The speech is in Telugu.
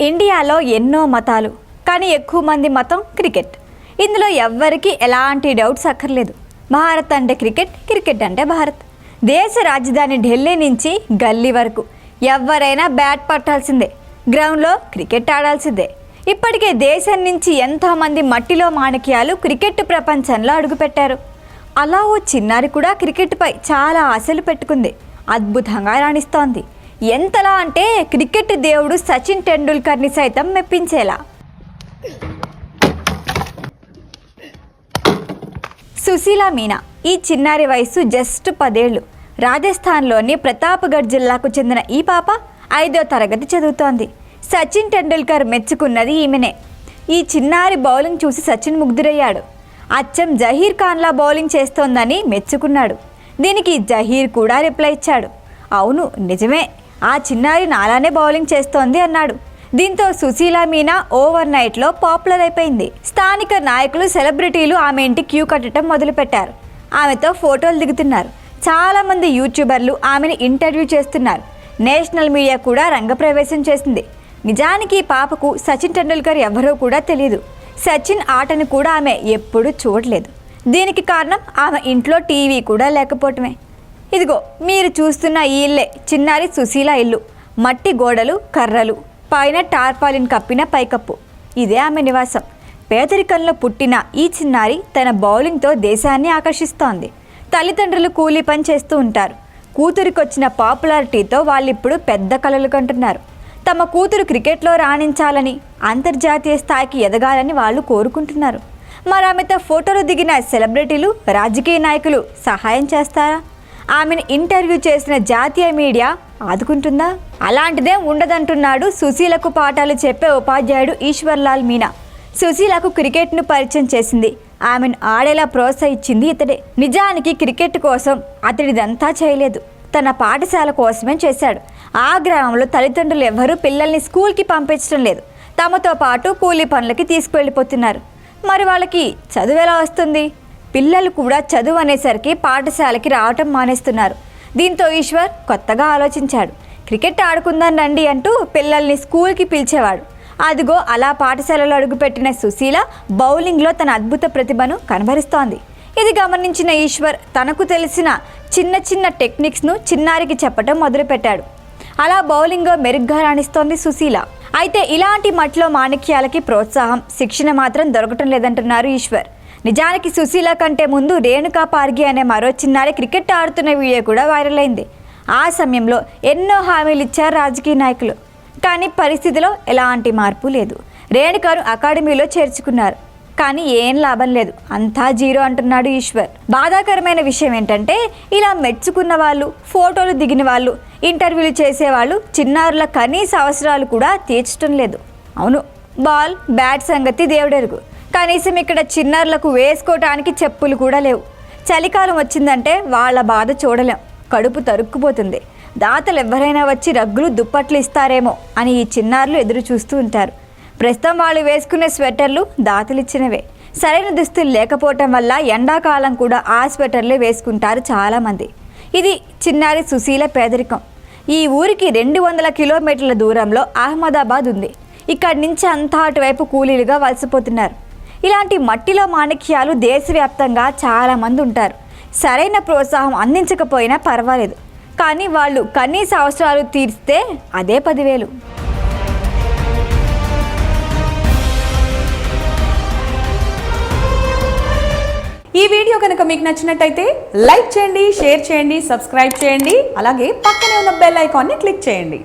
ఇండియాలో ఎన్నో మతాలు కానీ ఎక్కువ మంది మతం క్రికెట్. ఇందులో ఎవ్వరికీ ఎలాంటి డౌట్స్ అక్కర్లేదు. భారత్ అంటే క్రికెట్ క్రికెట్ అంటే భారత్. దేశ రాజధాని ఢిల్లీ నుంచి గల్లీ వరకు ఎవరైనా బ్యాట్ పట్టాల్సిందే గ్రౌండ్లో క్రికెట్ ఆడాల్సిందే. ఇప్పటికే దేశం నుంచి ఎంతోమంది మట్టిలో మాణిక్యాలు క్రికెట్ ప్రపంచంలో అడుగుపెట్టారు. అలా ఓ చిన్నారి కూడా క్రికెట్పై చాలా ఆశలు పెట్టుకుంది. అద్భుతంగా రాణిస్తోంది. ఎంతలా అంటే క్రికెట్ దేవుడు సచిన్ టెండూల్కర్ని సైతం మెప్పించేలా. సుశీల మీనా ఈ చిన్నారి వయసు జస్ట్ పదేళ్ళు. రాజస్థాన్లోని ప్రతాప్గఢ్ జిల్లాకు చెందిన ఈ పాప ఐదో తరగతి చదువుతోంది. సచిన్ టెండూల్కర్ మెచ్చుకున్నది ఈమెనే. ఈ చిన్నారి బౌలింగ్ చూసి సచిన్ ముగ్ధురయ్యాడు. అచ్చం జహీర్ ఖాన్లా బౌలింగ్ చేస్తోందని మెచ్చుకున్నాడు. దీనికి జహీర్ కూడా రిప్లై ఇచ్చాడు. అవును నిజమే. ఆ చిన్నారి నాలానే బౌలింగ్ చేస్తోంది అన్నాడు. దీంతో సుశీల మీనా ఓవర్ నైట్లో పాపులర్ అయిపోయింది. స్థానిక నాయకులు సెలబ్రిటీలు ఆమె ఇంటి క్యూ కట్టడం మొదలుపెట్టారు. ఆమెతో ఫోటోలు దిగుతున్నారు. చాలామంది యూట్యూబర్లు ఆమెను ఇంటర్వ్యూ చేస్తున్నారు. నేషనల్ మీడియా కూడా రంగప్రవేశం చేసింది. నిజానికి ఈ పాపకు సచిన్ టెండూల్కర్ ఎవరో కూడా తెలియదు సచిన్ ఆటను కూడా ఆమె ఎప్పుడూ చూడలేదు. దీనికి కారణం ఆమె ఇంట్లో టీవీ కూడా లేకపోవటమే. ఇదిగో మీరు చూస్తున్న ఈ ఇల్లే చిన్నారి సుశీల ఇల్లు. మట్టి గోడలు కర్రలు. పైన టార్పాలిన్ కప్పిన పైకప్పు. ఇదే ఆమె నివాసం. పేదరికంలో పుట్టిన ఈ చిన్నారి తన బౌలింగ్తో దేశాన్ని ఆకర్షిస్తోంది. తల్లిదండ్రులు కూలీ పని చేస్తూ ఉంటారు. కూతురికొచ్చిన పాపులారిటీతో వాళ్ళిప్పుడు పెద్ద కలలు కంటున్నారు. తమ కూతురు క్రికెట్లో రాణించాలని అంతర్జాతీయ స్థాయికి ఎదగాలని వాళ్ళు కోరుకుంటున్నారు. మరి ఆమెతో ఫోటోలు దిగిన సెలబ్రిటీలు రాజకీయ నాయకులు సహాయం చేస్తారా? ఆమెను ఇంటర్వ్యూ చేసిన జాతీయ మీడియా ఆదుకుంటుందా? అలాంటిదేం ఉండదంటున్నాడు సుశీలకు పాఠాలు చెప్పే ఉపాధ్యాయుడు ఈశ్వర్లాల్ మీనా. సుశీలకు క్రికెట్ను పరిచయం చేసింది. ఆమెను ఆడేలా ప్రోత్సహించింది ఇతడే. నిజానికి క్రికెట్ కోసం అతడిదంతా చేయలేదు. తన పాఠశాల కోసమే చేశాడు. ఆ గ్రామంలో తల్లిదండ్రులు ఎవ్వరూ పిల్లల్ని స్కూల్కి పంపించడం లేదు. తమతో పాటు కూలీ పనులకి తీసుకువెళ్ళిపోతున్నారు. మరి వాళ్ళకి చదువు ఎలా వస్తుంది? పిల్లలు కూడా చదువు అనేసరికి పాఠశాలకి రావటం మానేస్తున్నారు. దీంతో ఈశ్వర్ కొత్తగా ఆలోచించాడు. క్రికెట్ ఆడుకుందాం రండి అంటూ పిల్లల్ని స్కూల్కి పిలిచేవాడు. అదిగో అలా పాఠశాలలో అడుగుపెట్టిన సుశీల బౌలింగ్లో తన అద్భుత ప్రతిభను కనబరుస్తోంది. ఇది గమనించిన ఈశ్వర్ తనకు తెలిసిన చిన్న చిన్న టెక్నిక్స్ను చిన్నారికి చెప్పటం మొదలుపెట్టాడు. అలా బౌలింగ్లో మెరుగ్గా రాణిస్తోంది సుశీల. అయితే ఇలాంటి మట్లో మాణిక్యాలకి ప్రోత్సాహం శిక్షణ మాత్రం దొరకటం లేదంటున్నారు ఈశ్వర్. నిజానికి సుశీల కంటే ముందు రేణుకా పార్గి అనే మరో చిన్నారి క్రికెట్ ఆడుతున్న వీడియో కూడా వైరల్ అయింది. ఆ సమయంలో ఎన్నో హామీలు ఇచ్చారు రాజకీయ నాయకులు. కానీ పరిస్థితిలో ఎలాంటి మార్పు లేదు. రేణుకను అకాడమీలో చేర్చుకున్నారు. కానీ ఏం లాభం లేదు. అంతా జీరో అంటున్నాడు ఈశ్వర్. బాధాకరమైన విషయం ఏంటంటే ఇలా మెచ్చుకున్న వాళ్ళు ఫోటోలు దిగిన వాళ్ళు ఇంటర్వ్యూలు చేసేవాళ్ళు చిన్నారుల కనీస అవసరాలు కూడా తీర్చడం లేదు. అవును బాల్ బ్యాట్ సంగతి దేవుడెరుగు. కనీసం ఇక్కడ చిన్నారులకు వేసుకోవటానికి చెప్పులు కూడా లేవు. చలికాలం వచ్చిందంటే వాళ్ళ బాధ చూడలేం. కడుపు తరుక్కుపోతుంది. దాతలు ఎవరైనా వచ్చి రగ్గులు దుప్పట్లు ఇస్తారేమో అని ఈ చిన్నారులు ఎదురు చూస్తూ ఉంటారు. ప్రస్తుతం వాళ్ళు వేసుకునే స్వెటర్లు దాతలిచ్చినవే. సరైన దుస్తులు లేకపోవటం వల్ల ఎండాకాలం కూడా ఆ స్వెటర్లే వేసుకుంటారు చాలామంది. ఇది చిన్నారి సుశీల పేదరికం. ఈ ఊరికి రెండు వందల కిలోమీటర్ల దూరంలో అహ్మదాబాద్ ఉంది. ఇక్కడి నుంచి అంతా అటువైపు కూలీలుగా వలసపోతున్నారు. ఇలాంటి మట్టిలో మాణిక్యాలు దేశవ్యాప్తంగా చాలామంది ఉంటారు. సరైన ప్రోత్సాహం అందించకపోయినా పర్వాలేదు. కానీ వాళ్ళు కనీస అవసరాలు తీర్స్తే అదే పదివేలు. ఈ వీడియో కనుక మీకు నచ్చినట్టయితే లైక్ చేయండి షేర్ చేయండి సబ్స్క్రైబ్ చేయండి. అలాగే పక్కనే ఉన్న బెల్ ఐకాన్ని క్లిక్ చేయండి.